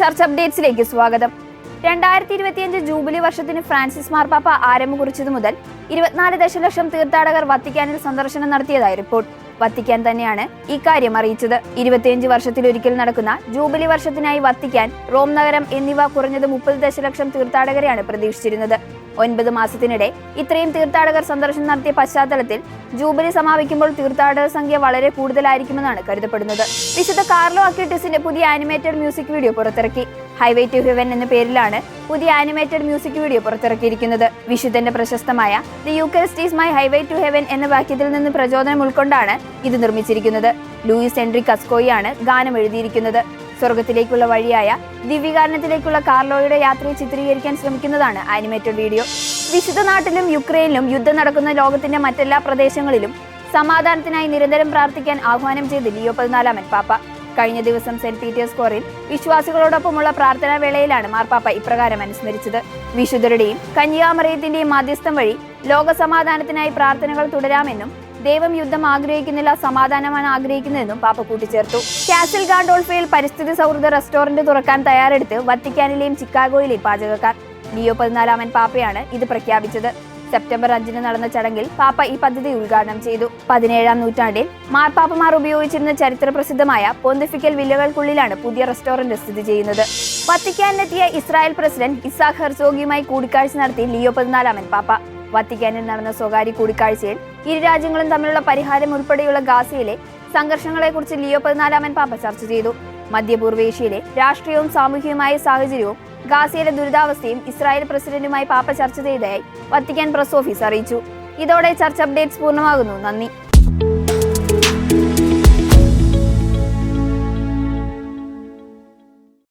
Church അപ്ഡേറ്റ്സിലേക്ക് സ്വാഗതം. രണ്ടായിരത്തി ഇരുപത്തിയഞ്ച് ജൂബിലി വർഷത്തിന് ഫ്രാൻസിസ് മാർപ്പാപ്പ ആരംഭം കുറിച്ചതു മുതൽ ഇരുപത്തിനാല് ദശലക്ഷം തീർത്ഥാടകർ വത്തിക്കാനിൽ സന്ദർശനം നടത്തിയതായി റിപ്പോർട്ട്. വത്തിക്കാൻ തന്നെയാണ് ഇക്കാര്യം അറിയിച്ചത്. ഇരുപത്തിയഞ്ച് വർഷത്തിലൊരിക്കൽ നടക്കുന്ന ജൂബിലി വർഷത്തിനായി വത്തിക്കാൻ റോം നഗരം എന്നിവ കുറഞ്ഞത് മുപ്പത് ദശലക്ഷം തീർത്ഥാടകരെയാണ് പ്രതീക്ഷിച്ചിരുന്നത്. ഒൻപത് മാസത്തിനിടെ ഇത്രയും തീർത്ഥാടകർ സന്ദർശനം നടത്തിയ പശ്ചാത്തലത്തിൽ ജൂബിലി സമാപിക്കുമ്പോൾ തീർത്ഥാടക സംഖ്യ വളരെ കൂടുതലായിരിക്കുമെന്നാണ് കരുതപ്പെടുന്നത്. വിശുദ്ധ കാർലോ അക്യൂട്ടിസിന്റെ പുതിയ ആനിമേറ്റഡ് മ്യൂസിക് വീഡിയോ പുറത്തിറക്കി. ഹൈവേ ടു ഹെവൻ എന്ന പേരിലാണ് പുതിയ ആനിമേറ്റഡ് മ്യൂസിക് വീഡിയോ പുറത്തിറക്കിയിരിക്കുന്നത്. വിശുദ്ധന്റെ പ്രശസ്തമായ ദി യു K is my highway to heaven എന്ന വാക്യത്തിൽ നിന്ന് പ്രചോദനം ഉൾക്കൊണ്ടാണ് ഇത് നിർമ്മിച്ചിരിക്കുന്നത്. ലൂയിസ് എൻട്രി കസ്കോയാണ് ഗാനം എഴുതിയിരിക്കുന്നത്. സ്വർഗത്തിലേക്കുള്ള വഴിയായ ദിവ്യകാരണത്തിലേക്കുള്ള കാർലോയുടെ യാത്രയെ ചിത്രീകരിക്കാൻ ശ്രമിക്കുന്നതാണ് ആനിമേറ്റഡ് വീഡിയോ. വിശുദ്ധ നാട്ടിലും യുക്രൈനിലും യുദ്ധം നടക്കുന്ന ലോകത്തിന്റെ മറ്റെല്ലാ പ്രദേശങ്ങളിലും സമാധാനത്തിനായി നിരന്തരം പ്രാർത്ഥിക്കാൻ ആഹ്വാനം ചെയ്ത് ലിയോ പതിനാലാമൻ പാപ്പ. കഴിഞ്ഞ ദിവസം സെന്റ് പീറ്റേഴ്സ് കോറിൽ വിശ്വാസികളോടൊപ്പമുള്ള പ്രാർത്ഥനാ വേളയിലാണ് മാർപ്പാപ്പ ഇപ്രകാരം അനുസ്മരിച്ചത്. വിശുദ്ധരുടെയും കന്യാമറിയത്തിന്റെയും മാധ്യസ്ഥം വഴി ലോകസമാധാനത്തിനായി പ്രാർത്ഥനകൾ തുടരാമെന്നും ദൈവം യുദ്ധം ആഗ്രഹിക്കുന്നില്ല സമാധാനമാണ് ആഗ്രഹിക്കുന്നതെന്നും പാപ്പ കൂട്ടിച്ചേർത്തു. കാസിൽ ഗാണ്ടോൾഫയിൽ പരിസ്ഥിതി സൗഹൃദ റെസ്റ്റോറന്റ് തുറക്കാൻ തയ്യാറെടുത്ത് വത്തിക്കാനിലെയും ചിക്കാഗോയിലെയും പാചകക്കാർ. ലിയോ പതിനാലാമൻ പാപ്പയാണ് ഇത് പ്രഖ്യാപിച്ചത്. സെപ്റ്റംബർ അഞ്ചിന് നടന്ന ചടങ്ങിൽ പാപ്പ ഈ പദ്ധതി ഉദ്ഘാടനം ചെയ്തു. പതിനേഴാം നൂറ്റാണ്ടിൽ മാർപ്പാപ്പമാർ ഉപയോഗിച്ചിരുന്ന ചരിത്ര പ്രസിദ്ധമായ പോന്തിഫിക്കൽ വില്ലകൾക്കുള്ളിലാണ് പുതിയ റെസ്റ്റോറന്റ് സ്ഥിതി ചെയ്യുന്നത്. വത്തിക്കാനിലെത്തിയ ഇസ്രായേൽ പ്രസിഡന്റ് ഇസാഖ് ഹെർസോഗിയുമായി കൂടിക്കാഴ്ച നടത്തി ലിയോ പതിനാലാമൻ പാപ്പ. വത്തിക്കാനിൽ നടന്ന സ്വകാര്യ കൂടിക്കാഴ്ചയിൽ ഇരു രാജ്യങ്ങളും തമ്മിലുള്ള പരിഹാരം ഉൾപ്പെടെയുള്ള ഗാസയിലെ സംഘർഷങ്ങളെക്കുറിച്ച് ലിയോ പതിനാലാമൻ പാപ്പ ചർച്ച ചെയ്തു. മധ്യപൂർവേഷ്യയിലെ രാഷ്ട്രീയവും സാമൂഹികവുമായ സാഹചര്യവും ഗാസയിലെ ദുരിതാവസ്ഥയും ഇസ്രായേൽ പ്രസിഡന്റുമായി പാപ്പ ചർച്ച ചെയ്തതായി വത്തിക്കാൻ പ്രസ് ഓഫീസ് അറിയിച്ചു. ഇതോടെ ചർച്ച അപ്ഡേറ്റ്സ് പൂർണമാകുന്നു. നന്ദി.